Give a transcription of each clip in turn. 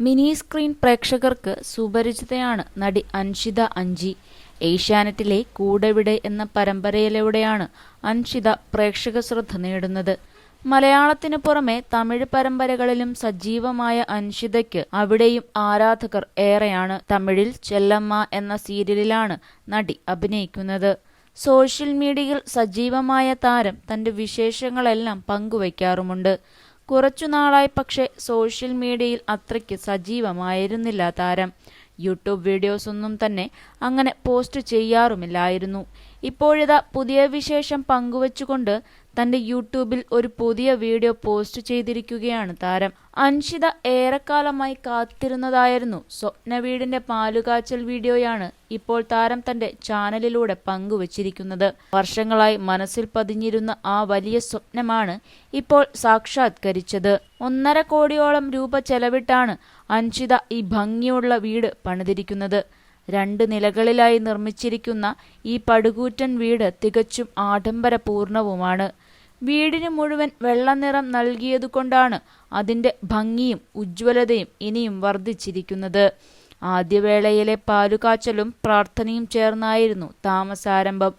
Mini screen പ്രേക്ഷകർക്ക് സുപരിചിതയാണ് നടി അൻഷിത അഞ്ചി. ഏഷ്യാനെറ്റിലെ കൂടെവിടെ എന്ന പരമ്പരയിലൂടെയാണ് അൻഷിത പ്രേക്ഷക ശ്രദ്ധ നേടുന്നത്. മലയാളത്തിനു പുറമെ തമിഴ് പരമ്പരകളിലും സജീവമായ അൻഷിതയ്ക്ക് അവിടെയും ആരാധകർ ഏറെയാണ്. തമിഴിൽ ചെല്ലമ്മ എന്ന സീരിയലിലാണ് നടി അഭിനയിക്കുന്നത്. സോഷ്യൽ മീഡിയയിൽ സജീവമായ താരം തന്റെ വിശേഷങ്ങളെല്ലാം പങ്കുവയ്ക്കാറുമുണ്ട്. കുറച്ചുനാളായി പക്ഷേ സോഷ്യൽ മീഡിയയിൽ അത്രയ്ക്ക് സജീവമായിരുന്നില്ല താരം. യൂട്യൂബ് വീഡിയോസൊന്നും തന്നെ അങ്ങനെ പോസ്റ്റ് ചെയ്യാറുമില്ലായിരുന്നു. ഇപ്പോഴിതാ പുതിയ വിശേഷം പങ്കുവച്ചുകൊണ്ട് തന്റെ യൂട്യൂബിൽ ഒരു പുതിയ വീഡിയോ പോസ്റ്റ് ചെയ്തിരിക്കുകയാണ് താരം. അൻഷിത ഏറെക്കാലമായി കാത്തിരുന്നതായിരുന്നു സ്വപ്ന വീടിന്റെ പാലുകാച്ചൽ വീഡിയോയാണ് ഇപ്പോൾ താരം തന്റെ ചാനലിലൂടെ പങ്കുവച്ചിരിക്കുന്നത്. വർഷങ്ങളായി മനസ്സിൽ പതിഞ്ഞിരുന്ന ആ വലിയ സ്വപ്നമാണ് ഇപ്പോൾ സാക്ഷാത്കരിച്ചത്. ഒന്നര കോടിയോളം രൂപ ചെലവിട്ടാണ് അൻഷിത ഈ ഭംഗിയുള്ള വീട് പണിതിരിക്കുന്നത്. രണ്ട് നിലകളിലായി നിർമ്മിച്ചിരിക്കുന്ന ഈ പടുകൂറ്റൻ വീട് തികച്ചും ആഡംബരപൂർണവുമാണ്. വീടിന് മുഴുവൻ വെള്ളനിറം നൽകിയതുകൊണ്ടാണ് അതിന്റെ ഭംഗിയും ഉജ്ജ്വലതയും ഇനിയും വർദ്ധിച്ചിരിക്കുന്നത്. ആദ്യവേളയിലെ പാലുകാച്ചലും പ്രാർത്ഥനയും ചേർന്നായിരുന്നു താമസാരംഭം.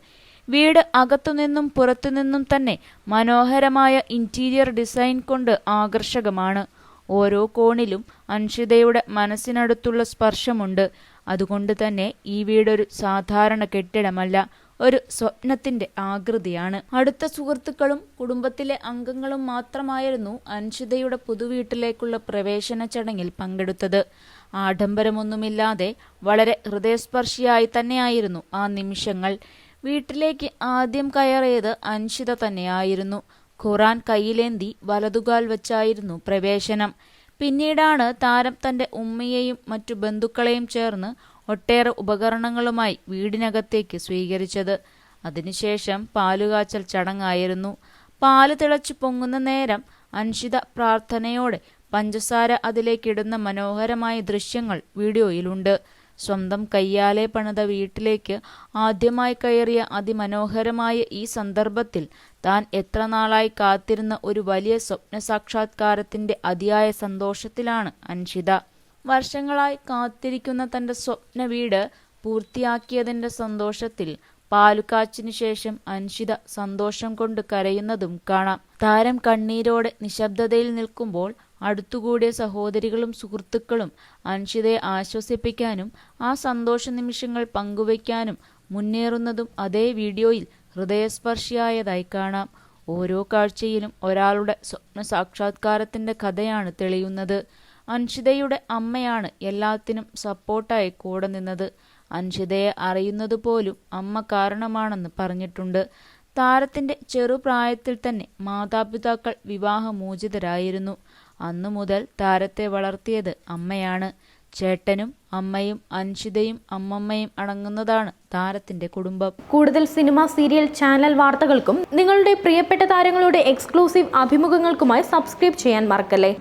വീട് അകത്തുനിന്നും പുറത്തുനിന്നും തന്നെ മനോഹരമായ ഇന്റീരിയർ ഡിസൈൻ കൊണ്ട് ആകർഷകമാണ്. ഓരോ കോണിലും അൻഷിതയുടെ മനസ്സിനടുത്തുള്ള സ്പർശമുണ്ട്. അതുകൊണ്ട് തന്നെ ഈ വീടൊരു സാധാരണ കെട്ടിടമല്ല ഒരു സ്വപ്നത്തിന്റെ ആകൃതിയാണ്. അടുത്ത സുഹൃത്തുക്കളും കുടുംബത്തിലെ അംഗങ്ങളും മാത്രമായിരുന്നു അൻഷിതയുടെ പുതുവീട്ടിലേക്കുള്ള പ്രവേശന ചടങ്ങിൽ പങ്കെടുത്തത്. ആഡംബരമൊന്നുമില്ലാതെ വളരെ ഹൃദയസ്പർശിയായി തന്നെയായിരുന്നു ആ നിമിഷങ്ങൾ. വീട്ടിലേക്ക് ആദ്യം കയറിയത് അൻഷിത തന്നെയായിരുന്നു. ഖുറാൻ കയ്യിലേന്തി വലതുകാൽ വച്ചായിരുന്നു പ്രവേശനം. പിന്നീടാണ് താരം തന്റെ ഉമ്മയെയും മറ്റു ബന്ധുക്കളെയും ചേർന്ന് ഒട്ടേറെ ഉപകരണങ്ങളുമായി വീടിനകത്തേക്ക് സ്വീകരിച്ചത്. അതിനുശേഷം പാലുകാച്ചൽ ചടങ്ങായിരുന്നു. പാൽ തിളച്ചു പൊങ്ങുന്ന നേരം അൻഷിത പ്രാർത്ഥനയോടെ പഞ്ചസാര അതിലേക്കിടുന്ന മനോഹരമായ ദൃശ്യങ്ങൾ വീഡിയോയിലുണ്ട്. സ്വന്തം കയ്യാലെ പണിത വീട്ടിലേക്ക് ആദ്യമായി കയറിയ അതിമനോഹരമായ ഈ സന്ദർഭത്തിൽ താൻ എത്ര നാളായി കാത്തിരുന്ന ഒരു വലിയ സ്വപ്ന സാക്ഷാത്കാരത്തിന്റെ അതിയായ സന്തോഷത്തിലാണ് അൻഷിത. വർഷങ്ങളായി കാത്തിരിക്കുന്ന തന്റെ സ്വപ്ന വീട് പൂർത്തിയാക്കിയതിന്റെ സന്തോഷത്തിൽ പാലുകാച്ചിനു ശേഷം അൻഷിത സന്തോഷം കൊണ്ട് കരയുന്നതും കാണാം. താരം കണ്ണീരോടെ നിശബ്ദതയിൽ നിൽക്കുമ്പോൾ അടുത്തുകൂടിയ സഹോദരികളും സുഹൃത്തുക്കളും അൻഷിതയെ ആശ്വസിപ്പിക്കാനും ആ സന്തോഷ നിമിഷങ്ങൾ പങ്കുവയ്ക്കാനും മുന്നേറുന്നതും അതേ വീഡിയോയിൽ ഹൃദയസ്പർശിയായതായി കാണാം. ഓരോ കാഴ്ചയിലും ഒരാളുടെ സ്വപ്ന സാക്ഷാത്കാരത്തിന്റെ കഥയാണ് തെളിയുന്നത്. അൻഷിതയുടെ അമ്മയാണ് എല്ലാത്തിനും സപ്പോർട്ടായി കൂടെ നിന്നത്. അൻഷിതയെ അറിയുന്നത് പോലും അമ്മ കാരണമാണെന്ന് പറഞ്ഞിട്ടുണ്ട്. താരത്തിന്റെ ചെറുപ്രായത്തിൽ തന്നെ മാതാപിതാക്കൾ വിവാഹമോചിതരായിരുന്നു. അന്നു മുതൽ താരത്തെ വളർത്തിയത് അമ്മയാണ്. ചേട്ടനും അമ്മയും അൻഷിതയും അമ്മമ്മയും അടങ്ങുന്നതാണ് താരത്തിന്റെ കുടുംബം. കൂടുതൽ സിനിമ സീരിയൽ ചാനൽ വാർത്തകൾക്കും നിങ്ങളുടെ പ്രിയപ്പെട്ട താരങ്ങളുടെ എക്സ്ക്ലൂസീവ് അഭിമുഖങ്ങൾക്കുമായി സബ്സ്ക്രൈബ് ചെയ്യാൻ മറക്കല്ലേ?